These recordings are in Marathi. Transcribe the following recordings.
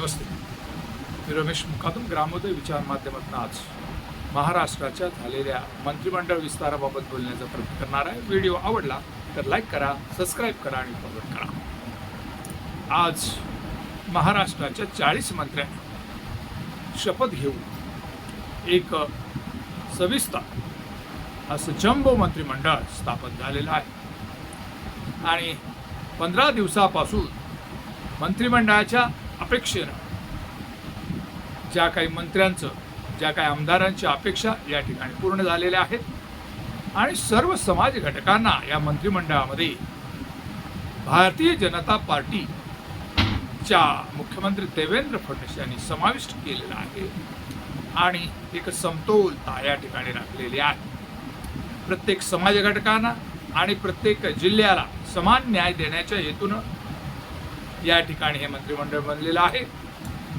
नमस्ते. मी रमेश मुकादम ग्रामोदय विचार माध्यमातून आज महाराष्ट्राच्या झालेल्या मंत्रिमंडळ विस्ताराबाबत बोलण्याचा प्रयत्न करणार आहे. व्हिडिओ आवडला तर लाईक करा सबस्क्राईब करा आणि फॉरवर्ड करा. आज महाराष्ट्राच्या चाळीस मंत्र्यांनी शपथ घेऊन एक सविस्तर असं जम्बो मंत्रिमंडळ स्थापन झालेलं आहे. आणि पंधरा दिवसापासून मंत्रिमंडळाच्या अपेक्षेनं. ज्या काही मंत्र्यांचं ज्या काही आमदारांच्या अपेक्षा या ठिकाणी पूर्ण झालेल्या आहेत. आणि सर्व समाज घटकांना या मंत्रिमंडळामध्ये भारतीय जनता पार्टीच्या मुख्यमंत्री देवेंद्र फडणवीस यांनी समाविष्ट केलेला आहे. आणि एक समतोलता या ठिकाणी राखलेली आहे. प्रत्येक समाज घटकांना आणि प्रत्येक जिल्ह्याला समान न्याय देण्याच्या हेतूनं या ठिकाणी हे मंत्रिमंडळ बनलेलं आहे.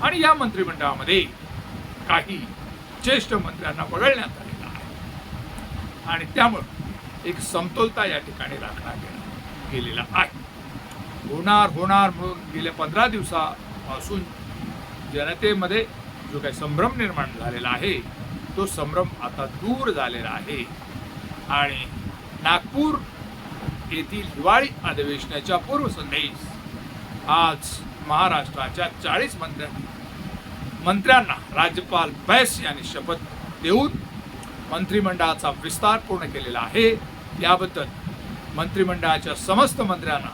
आणि या मंत्रिमंडळामध्ये काही ज्येष्ठ मंत्र्यांना वगळण्यात आलेलं आहे. आणि त्यामुळं एक समतोलता या ठिकाणी राखण्यात गेलेला आहे. होणार होणार म्हणून गेल्या पंधरा दिवसापासून जनतेमध्ये जो काही संभ्रम निर्माण झालेला आहे तो संभ्रम आता दूर झालेला आहे. आणि नागपूर येथील हिवाळी अधिवेशनाच्या पूर्वसंध्येस आज महाराष्ट्राच्या चाळीस मंत्र्यांनी मंत्र्यांना राज्यपाल बैस यांनी शपथ देऊन मंत्रिमंडळाचा विस्तार पूर्ण केलेला आहे. याबद्दल मंत्रिमंडळाच्या समस्त मंत्र्यांना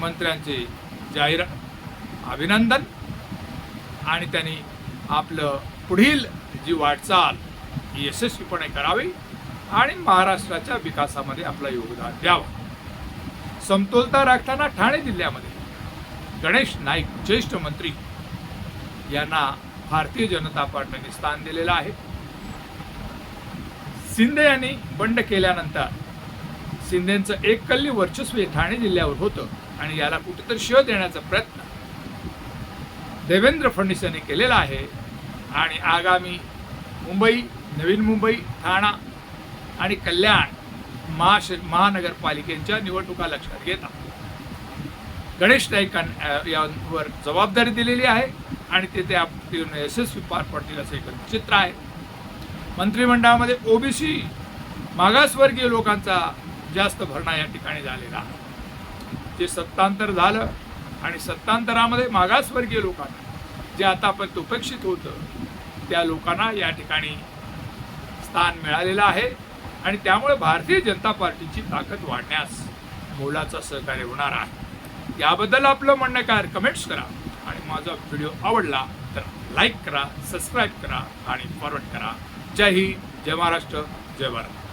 मंत्र्यांचे जाहीर अभिनंदन आणि त्यांनी आपलं पुढील जी वाटचाल ही यशस्वीपणे करावी आणि महाराष्ट्राच्या विकासामध्ये आपलं योगदान द्यावं. समतोलता राखताना ठाणे जिल्ह्यामध्ये गणेश नाईक ज्येष्ठ मंत्री यांना भारतीय जनता पार्टीने स्थान दिलेलं आहे. शिंदे यांनी बंड केल्यानंतर शिंदेचं एक कल्ली वर्चस्व हे ठाणे जिल्ह्यावर होतं आणि याला कुठेतरी शिव देण्याचा प्रयत्न देवेंद्र फडणवीस यांनी केलेला आहे. आणि आगामी मुंबई नवीन मुंबई ठाणा आणि कल्याण महाश महानगरपालिकेच्या निवडणुका लक्षात घेता. गणेश नाईकां यांवर जबाबदारी दिलेली आहे आणि ते त्या यशस्वी पार पडतील असं एक चित्र आहे. मंत्रिमंडळामध्ये ओबीसी मागासवर्गीय लोकांचा जास्त भरणा या ठिकाणी झालेला आहे. जे सत्तांतर झालं आणि सत्तांतरामध्ये मागासवर्गीय लोकांना जे आतापर्यंत उपेक्षित होतं त्या लोकांना या ठिकाणी स्थान मिळालेलं आहे. आणि त्यामुळे भारतीय जनता पार्टीची ताकद वाढण्यास मोलाचा सहकार्य होणार आहे. याबद्दल आपलं म्हणणं काय? कमेंट्स करा. आणि माझा व्हिडिओ आवडला तर लाईक करा सबस्क्राईब करा आणि फॉरवर्ड करा. जय हिंद जय महाराष्ट्र जय भारत.